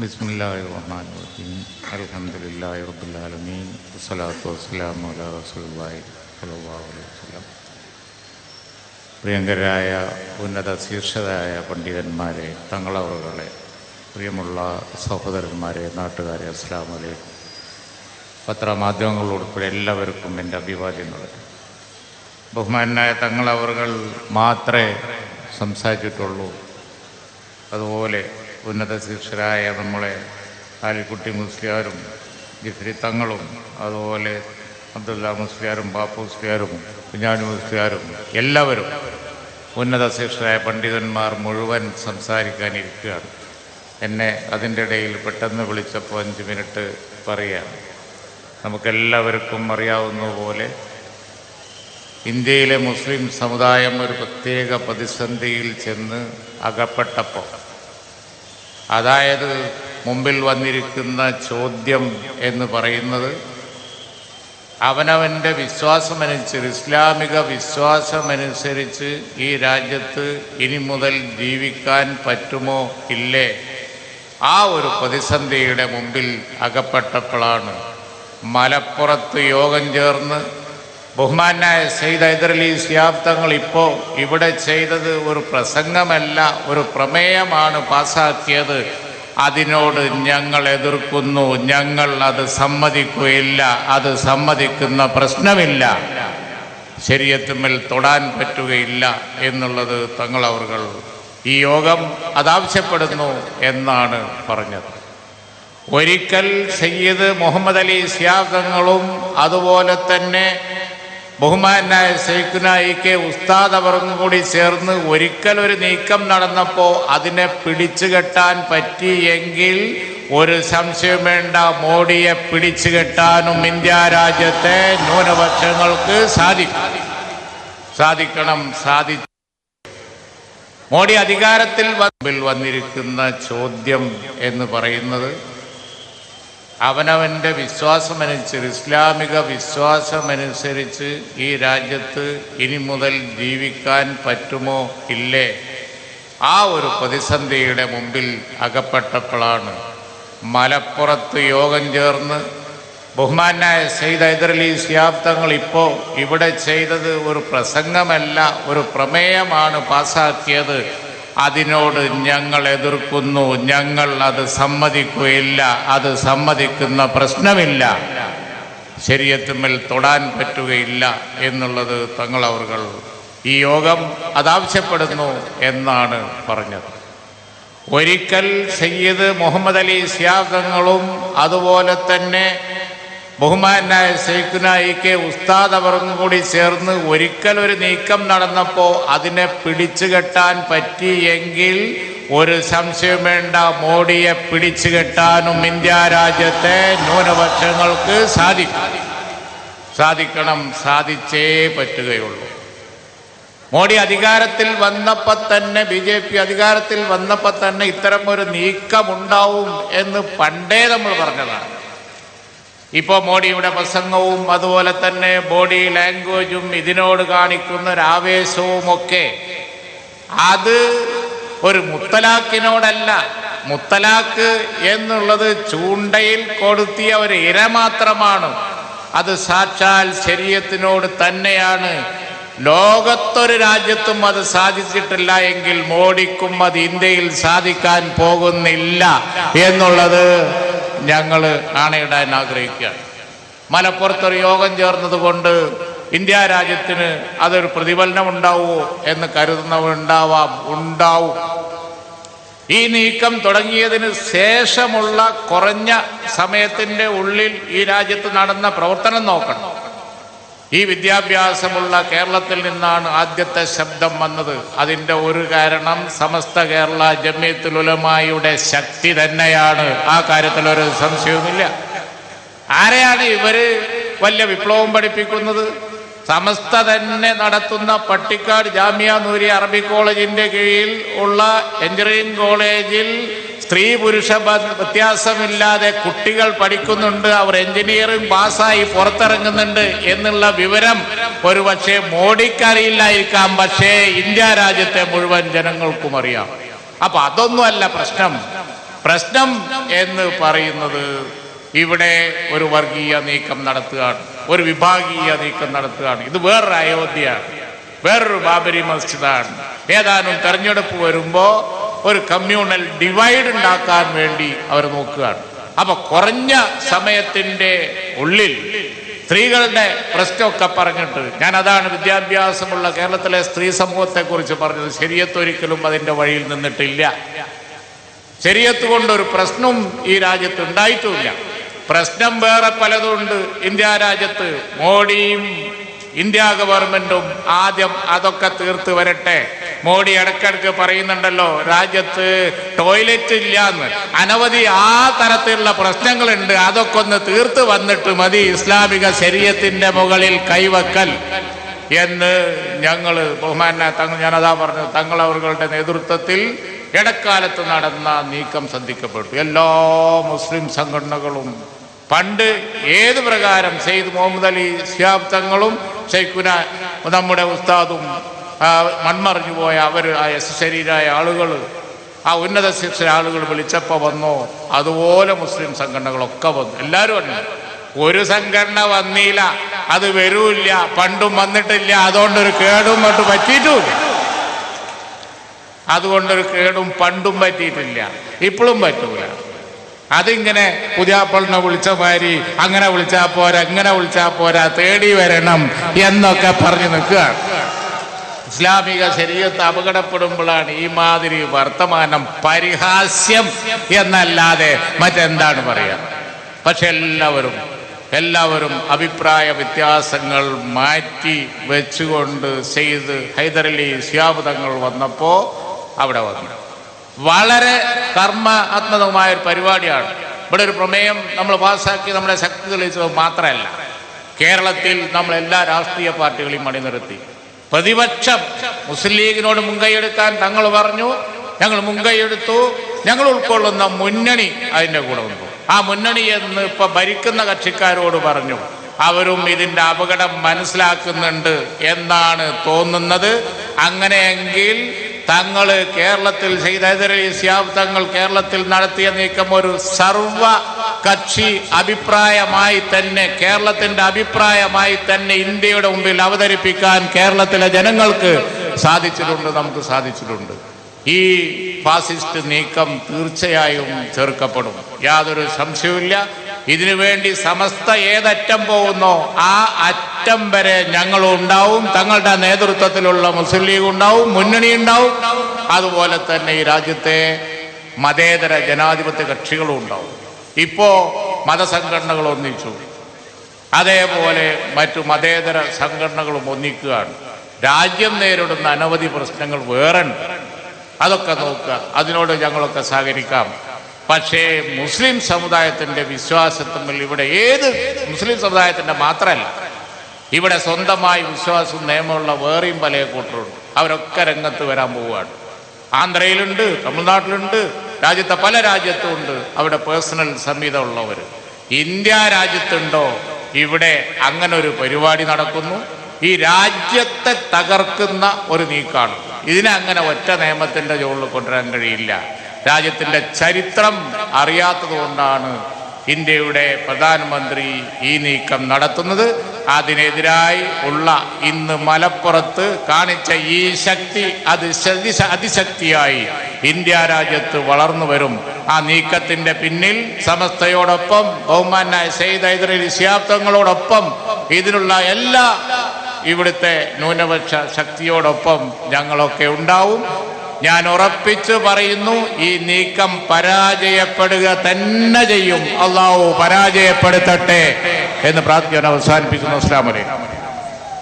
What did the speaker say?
بسم الله الرحمن الرحيم الحمد لله رب العالمين والصلاة والسلام على رسول الله صلى الله عليه وسلم പ്രിയങ്കരായ ഉന്നത ശീർഷരായ പണ്ഡിതന്മാരെ തങ്ങളവറുകളെ പ്രിയമുള്ള സഹോദരന്മാരെ നാട്ടുകാരെ അസ്ലാം വലൈക്കും പത്രമാധ്യമങ്ങൾ ഉൾപ്പെടെ എല്ലാവർക്കും എൻ്റെ അഭിവാദ്യങ്ങൾ ബഹുമാനായ തങ്ങളവറുകൾ മാത്രമേ സംസാരിച്ചിട്ടുള്ളൂ അതുപോലെ ഉന്നത ശിക്ഷരായ നമ്മളെ ആലിക്കുട്ടി മുസ്ലിയാരും ജിഫ്രി തങ്ങളും അതുപോലെ അബ്ദുല്ല മുസ്ലിയാരും ബാപ്പു മുസ്ലിയാരും കുഞ്ഞാണി മുസ്ലിയാരും എല്ലാവരും ഉന്നത ശിക്ഷരായ പണ്ഡിതന്മാർ മുഴുവൻ സംസാരിക്കാനിരിക്കുകയാണ്. എന്നെ അതിന്റെ ഇടയിൽ പെട്ടെന്ന് വിളിച്ചപ്പോൾ അഞ്ച് മിനിറ്റ് പറയുകയാണ്. നമുക്കെല്ലാവർക്കും അറിയാവുന്ന പോലെ ഇന്ത്യയിലെ മുസ്ലിം സമുദായം ഒരു പ്രത്യേക പ്രതിസന്ധിയിൽ ചെന്ന് അകപ്പെട്ടപ്പോൾ അതായത് മുമ്പിൽ വന്നിരിക്കുന്ന ചോദ്യം എന്ന് പറയുന്നത് അവനവന്റെ വിശ്വാസമനുസരിച്ച് ഇസ്ലാമിക വിശ്വാസമനുസരിച്ച് ഈ രാജ്യത്ത് ഇനി മുതൽ ജീവിക്കാൻ പറ്റുമോ ഇല്ലേ? ആ ഒരു പ്രതിസന്ധിയുടെ മുമ്പിൽ അകപ്പെട്ടപ്പോഴാണ് മലപ്പുറത്ത് യോഗം ചേർന്ന് ബഹുമാനായ സെയ്ദ് ഹൈദരലി സിയാബ് തങ്ങൾ ഇപ്പോൾ ഇവിടെ ചെയ്തത് ഒരു പ്രസംഗമല്ല ഒരു പ്രമേയമാണ് പാസാക്കിയത്. അതിനോട് ഞങ്ങൾ എതിർക്കുന്നു ഞങ്ങൾ അത് സമ്മതിക്കുകയില്ല അത് സമ്മതിക്കുന്ന പ്രശ്നമില്ല. ശരീരത്തുമ്മൽ തൊടാൻ പറ്റുകയില്ല എന്നുള്ളത് തങ്ങൾ അവർ ഈ യോഗം അതാവശ്യപ്പെടുന്നു എന്നാണ് പറഞ്ഞത്. ഒരിക്കൽ സയ്യിദ് മുഹമ്മദ് അലി സിയാബ് അതുപോലെ തന്നെ ബഹുമാനായ സൈഖുന ഇ കെ ഉസ്താദ് അവർക്കും കൂടി ചേർന്ന് ഒരിക്കൽ ഒരു നീക്കം നടന്നപ്പോൾ അതിനെ പിടിച്ചു കെട്ടാൻ പറ്റിയെങ്കിൽ ഒരു സംശയം വേണ്ട. മോഡിയെ പിടിച്ചു കെട്ടാനും ഇന്ത്യ രാജ്യത്തെ ന്യൂനപക്ഷങ്ങൾക്ക് സാധിക്കും. സാധിക്കണം സാധി മോഡി അധികാരത്തിൽ വന്നിരിക്കുന്ന ചോദ്യം എന്ന് പറയുന്നത് അവനവന്റെ വിശ്വാസമനുസരിച്ച് ഇസ്ലാമിക വിശ്വാസമനുസരിച്ച് ഈ രാജ്യത്ത് ഇനി മുതൽ ജീവിക്കാൻ പറ്റുമോ? ഇല്ലേ? ആ ഒരു പ്രതിസന്ധിയുടെ മുമ്പിൽ അകപ്പെട്ടപ്പോഴാണ് മലപ്പുറത്ത് യോഗം ചേർന്ന് ബഹുമാനായ സെയ്ദ് ഹൈദരലി സിയാബ് തങ്ങൾ ഇപ്പോൾ ഇവിടെ ചെയ്തത് ഒരു പ്രസംഗമല്ല ഒരു പ്രമേയമാണ് പാസാക്കിയത്. അതിനോട് ഞങ്ങൾ എതിർക്കുന്നു. ഞങ്ങൾ അത് സമ്മതിക്കുകയില്ല. അത് സമ്മതിക്കുന്ന പ്രശ്നമില്ല. ശരീരത്തിന്മേൽ തൊടാൻ പറ്റുകയില്ല എന്നുള്ളത് തങ്ങൾ അവർകൾ ഈ യോഗം അതാവശ്യപ്പെടുന്നു എന്നാണ് പറഞ്ഞത്. ഒരിക്കൽ സയ്യിദ് മുഹമ്മദ് അലി സിയാഗങ്ങളും അതുപോലെ തന്നെ ബഹുമാനായ സൈഖുന ഇ കെ ഉസ്താദ് അവർക്കും കൂടി ചേർന്ന് ഒരിക്കൽ ഒരു നീക്കം നടന്നപ്പോൾ അതിനെ പിടിച്ചു കെട്ടാൻ പറ്റിയെങ്കിൽ ഒരു സംശയം വേണ്ട. മോഡിയെ പിടിച്ചു കെട്ടാനും ഇന്ത്യ രാജ്യത്തെ ന്യൂനപക്ഷങ്ങൾക്ക് സാധിക്കും. സാധിക്കണം സാധിച്ചേ പറ്റുകയുള്ളൂ. മോഡി അധികാരത്തിൽ വന്നപ്പോൾ തന്നെ ബി ജെ പി അധികാരത്തിൽ വന്നപ്പോൾ തന്നെ ഇത്തരം ഒരു നീക്കമുണ്ടാവും എന്ന് പണ്ടേ നമ്മൾ പറഞ്ഞതാണ്. ഇപ്പോൾ മോഡിയുടെ പ്രസംഗവും അതുപോലെ തന്നെ ബോഡി ലാംഗ്വേജും ഇതിനോട് കാണിക്കുന്ന ഒരു ആവേശവും ഒക്കെ അത് ഒരു മുത്തലാക്കിനോടല്ല മുത്തലാക്ക് എന്നുള്ളത് ചൂണ്ടയിൽ കൊടുത്തിയ ഒരു ഇര മാത്രമാണ്. അത് സാക്ഷാൽ ശരീരത്തിനോട് തന്നെയാണ്. ലോകത്തൊരു രാജ്യത്തും അത് സാധിച്ചിട്ടില്ല എങ്കിൽ മോഡിക്കും അത് ഇന്ത്യയിൽ സാധിക്കാൻ പോകുന്നില്ല എന്നുള്ളത് ഞങ്ങൾ ആണയിടാൻ ആഗ്രഹിക്കുകയാണ് മലപ്പുറത്തൊരു യോഗം ചേർന്നതുകൊണ്ട് ഇന്ത്യ രാജ്യത്തിന് അതൊരു പ്രതിഫലനം ഉണ്ടാവുമോ എന്ന് കരുതുന്നവരുണ്ടാവാം ഉണ്ടാവും. ഈ നീക്കം തുടങ്ങിയതിന് ശേഷമുള്ള കുറഞ്ഞ സമയത്തിന്റെ ഉള്ളിൽ ഈ രാജ്യത്ത് നടന്ന പ്രവർത്തനം നോക്കണം. ഈ വിദ്യാഭ്യാസമുള്ള കേരളത്തിൽ നിന്നാണ് ആദ്യത്തെ ശബ്ദം വന്നത്. അതിന്റെ ഒരു കാരണം സമസ്ത കേരള ജമ്യത്തുൽ ഉലമായുടെ ശക്തി തന്നെയാണ്. ആ കാര്യത്തിൽ ഒരു സംശയവുമില്ല. ആരെയാണ് ഇവർ വലിയ വിപ്ലവം പഠിപ്പിക്കുന്നത്? സമസ്ത തന്നെ നടത്തുന്ന പട്ടിക്കാട് ജാമ്യ നൂരി അറബി കോളേജിന്റെ കീഴിൽ ഉള്ള എഞ്ചിനീയറിംഗ് കോളേജിൽ സ്ത്രീ പുരുഷ വ്യത്യാസമില്ലാതെ കുട്ടികൾ പഠിക്കുന്നുണ്ട് അവർ എഞ്ചിനീയറിംഗ് പാസ്സായി പുറത്തിറങ്ങുന്നുണ്ട് എന്നുള്ള വിവരം ഒരു പക്ഷേ മോഡിക്കറിയില്ലായിരിക്കാം പക്ഷേ ഇന്ത്യ രാജ്യത്തെ മുഴുവൻ ജനങ്ങൾക്കും അറിയാം. അപ്പൊ അതൊന്നുമല്ല പ്രശ്നം. പ്രശ്നം എന്ന് പറയുന്നത് ഇവിടെ ഒരു വർഗീയ നീക്കം നടത്തുകയാണ് ഒരു വിഭാഗീയ നീക്കം നടത്തുകയാണ്. ഇത് വേറൊരു അയോധ്യയാണ് വേറൊരു ബാബരി മസ്ജിദാണ്. ഏതാനും തെരഞ്ഞെടുപ്പ് വരുമ്പോൾ ഒരു കമ്മ്യൂണൽ ഡിവൈഡ് ഉണ്ടാക്കാൻ വേണ്ടി അവർ നോക്കുകയാണ്. അപ്പൊ കുറഞ്ഞ സമയത്തിന്റെ ഉള്ളിൽ സ്ത്രീകളുടെ പ്രശ്നമൊക്കെ പറഞ്ഞിട്ട് ഞാൻ അതാണ് വിദ്യാഭ്യാസമുള്ള കേരളത്തിലെ സ്ത്രീ സമൂഹത്തെ കുറിച്ച് പറഞ്ഞത്. ശരിയത്തൊരിക്കലും അതിന്റെ വഴിയിൽ നിന്നിട്ടില്ല. ശരിയത്ത് കൊണ്ടൊരു പ്രശ്നവും ഈ രാജ്യത്ത് ഉണ്ടായിട്ടുമില്ല പ്രശ്നം വേറെ പലതുണ്ട്. ഇന്ത്യ രാജ്യത്ത് മോഡിയും ഇന്ത്യ ഗവൺമെന്റും ആദ്യം അതൊക്കെ തീർത്ത് വരട്ടെ. മോഡി ഇടയ്ക്കിടയ്ക്ക് പറയുന്നുണ്ടല്ലോ രാജ്യത്ത് ടോയ്ലറ്റ് ഇല്ല എന്ന് അനവധി ആ തരത്തിലുള്ള പ്രശ്നങ്ങളുണ്ട് അതൊക്കെ ഒന്ന് തീർത്ത് വന്നിട്ട് മതി ഇസ്ലാമിക ശരീരത്തിന്റെ മുകളിൽ കൈവക്കൽ എന്ന് ഞങ്ങൾ ബഹുമാന തങ്ങൾ ഞാനതാ പറഞ്ഞു തങ്ങൾ അവരുടെ നേതൃത്വത്തിൽ ഇടക്കാലത്ത് നടന്ന നീക്കം ശ്രദ്ധിക്കപ്പെട്ടു. എല്ലാ മുസ്ലിം സംഘടനകളും പണ്ട് ഏത് പ്രകാരം സെയ്ദ് മുഹമ്മദ് അലി ശിഹാബ് തങ്ങളും ഷെയ്ഖുന നമ്മുടെ ഉസ്താദും മൺമറിഞ്ഞു പോയ അവർ ആ ശരീരായ ആളുകൾ ആ ഉന്നത ശിക്ഷ ആളുകൾ വിളിച്ചപ്പോൾ വന്നോ. അതുപോലെ മുസ്ലിം സംഘടനകളൊക്കെ വന്നു. എല്ലാവരും വന്നു ഒരു സംഘടന വന്നില്ല. അത് വരൂല്ല. പണ്ടും വന്നിട്ടില്ല. അതുകൊണ്ടൊരു കേടും മറ്റും പറ്റിയിട്ടുമില്ല അതുകൊണ്ടൊരു കേടും പണ്ടും പറ്റിയിട്ടില്ല. ഇപ്പോഴും പറ്റൂല. അതിങ്ങനെ പുതിയാപ്പളിനെ വിളിച്ച മാതിരി അങ്ങനെ വിളിച്ചാൽ പോരാ ഇങ്ങനെ വിളിച്ചാൽ പോരാ തേടി വരണം എന്നൊക്കെ പറഞ്ഞു നിൽക്കുകയാണ്. ഇസ്ലാമിക ശരീരത്ത് അപകടപ്പെടുമ്പോഴാണ് ഈ മാതിരി വർത്തമാനം പരിഹാസ്യം എന്നല്ലാതെ മറ്റെന്താണ് പറയുക പക്ഷെ എല്ലാവരും എല്ലാവരും അഭിപ്രായ വ്യത്യാസങ്ങൾ മാറ്റി വെച്ചുകൊണ്ട് ചെയ്ത് ഹൈദരലി സിയാബുദങ്ങൾ വന്നപ്പോൾ അവിടെ വന്നു. വളരെ കർമ്മ കർമ്മാത്മകമായ ഒരു പരിപാടിയാണ്. ഇവിടെ ഒരു പ്രമേയം നമ്മൾ പാസ്സാക്കി നമ്മളെ ശക്തി തെളിയിച്ചത് മാത്രമല്ല. കേരളത്തിൽ നമ്മൾ എല്ലാ രാഷ്ട്രീയ പാർട്ടികളെയും അണിനിർത്തി പ്രതിപക്ഷം മുസ്ലിം ലീഗിനോട് മുൻകൈയെടുക്കാൻ തങ്ങൾ പറഞ്ഞു. ഞങ്ങൾ മുൻകൈയെടുത്തു. ഞങ്ങൾ ഉൾക്കൊള്ളുന്ന മുന്നണി അതിന്റെ കൂടെ വന്നു ആ മുന്നണി എന്ന് ഇപ്പൊ ഭരിക്കുന്ന കക്ഷിക്കാരോട് പറഞ്ഞു. അവരും ഇതിന്റെ അപകടം മനസ്സിലാക്കുന്നുണ്ട് എന്നാണ് തോന്നുന്നത്. അങ്ങനെയെങ്കിൽ തങ്ങൾ കേരളത്തിൽ ചെയ്തരി സിയാബ് തങ്ങൾ കേരളത്തിൽ നടത്തിയ നീക്കം ഒരു സർവ കക്ഷി അഭിപ്രായമായി തന്നെ കേരളത്തിന്റെ അഭിപ്രായമായി തന്നെ ഇന്ത്യയുടെ മുമ്പിൽ അവതരിപ്പിക്കാൻ കേരളത്തിലെ ജനങ്ങൾക്ക് സാധിച്ചിട്ടുണ്ട് നമുക്ക് സാധിച്ചിട്ടുണ്ട്. ഈ ഫാസിസ്റ്റ് നീക്കം തീർച്ചയായും ചെറുക്കപ്പെടും. യാതൊരു സംശയവുമില്ല. ഇതിനു വേണ്ടി സമസ്ത ഏതറ്റം പോകുന്നോ ആ അറ്റം വരെ ഞങ്ങൾ ഉണ്ടാവും തങ്ങളുടെ നേതൃത്വത്തിലുള്ള മുസ്ലിം ലീഗ് ഉണ്ടാവും മുന്നണി ഉണ്ടാവും. അതുപോലെ തന്നെ ഈ രാജ്യത്തെ മതേതര ജനാധിപത്യ കക്ഷികളും ഉണ്ടാവും. ഇപ്പോ മതസംഘടനകൾ ഒന്നിച്ചു. അതേപോലെ മറ്റു മതേതര സംഘടനകളും ഒന്നിക്കുകയാണ്. രാജ്യം നേരിടുന്ന അനവധി പ്രശ്നങ്ങൾ വേറെ അതൊക്കെ നോക്കുക. അതിനോട് ഞങ്ങളൊക്കെ സഹകരിക്കാം. പക്ഷേ മുസ്ലിം സമുദായത്തിന്റെ വിശ്വാസത്തമ്മിൽ ഇവിടെ ഏത് മുസ്ലിം സമുദായത്തിന്റെ മാത്രമല്ല. ഇവിടെ സ്വന്തമായി വിശ്വാസവും നിയമമുള്ള വേറെയും പല കൂട്ടരുണ്ട്. അവരൊക്കെ രംഗത്ത് വരാൻ പോവുകയാണ്. ആന്ധ്രയിലുണ്ട് തമിഴ്നാട്ടിലുണ്ട് രാജ്യത്തെ പല രാജ്യത്തും ഉണ്ട്. അവിടെ പേഴ്സണൽ സംഹിത സംഹിതമുള്ളവർ ഇന്ത്യ രാജ്യത്തുണ്ടോ? ഇവിടെ അങ്ങനെ ഒരു പരിപാടി നടക്കുന്നു. ഈ രാജ്യത്തെ തകർക്കുന്ന ഒരു നീക്കാണ്. ഇതിനെ അങ്ങനെ ഒറ്റ നിയമത്തിന്റെ ജോലിൽ കൊണ്ടുവരാൻ കഴിയില്ല. രാജ്യത്തിന്റെ ചരിത്രം അറിയാത്തത് കൊണ്ടാണ് ഇന്ത്യയുടെ പ്രധാനമന്ത്രി ഈ നീക്കം നടത്തുന്നത്. അതിനെതിരായി ഉള്ള ഇന്ന് മലപ്പുറത്ത് കാണിച്ച ഈ ശക്തി അത് അതിശക്തിയായി ഇന്ത്യ രാജ്യത്ത് വളർന്നു വരും. ആ നീക്കത്തിന്റെ പിന്നിൽ സമസ്തയോടൊപ്പം ബഹുമാനായ സെയ്ദ് ഹൈദരലി ശിയാബ്ദങ്ങളോടൊപ്പം ഇതിനുള്ള എല്ലാ ഇവിടുത്തെ ന്യൂനപക്ഷ ശക്തിയോടൊപ്പം ഞങ്ങളൊക്കെ ഉണ്ടാവും. ഞാൻ ഉറപ്പിച്ചു പറയുന്നു ഈ നീക്കം പരാജയപ്പെടുക തന്നെ ചെയ്യും. അള്ളാഹു പരാജയപ്പെടുത്തട്ടെ എന്ന് പ്രാർത്ഥന അവസാനിപ്പിക്കുന്നു. അസ്ലാം വലൈക്കും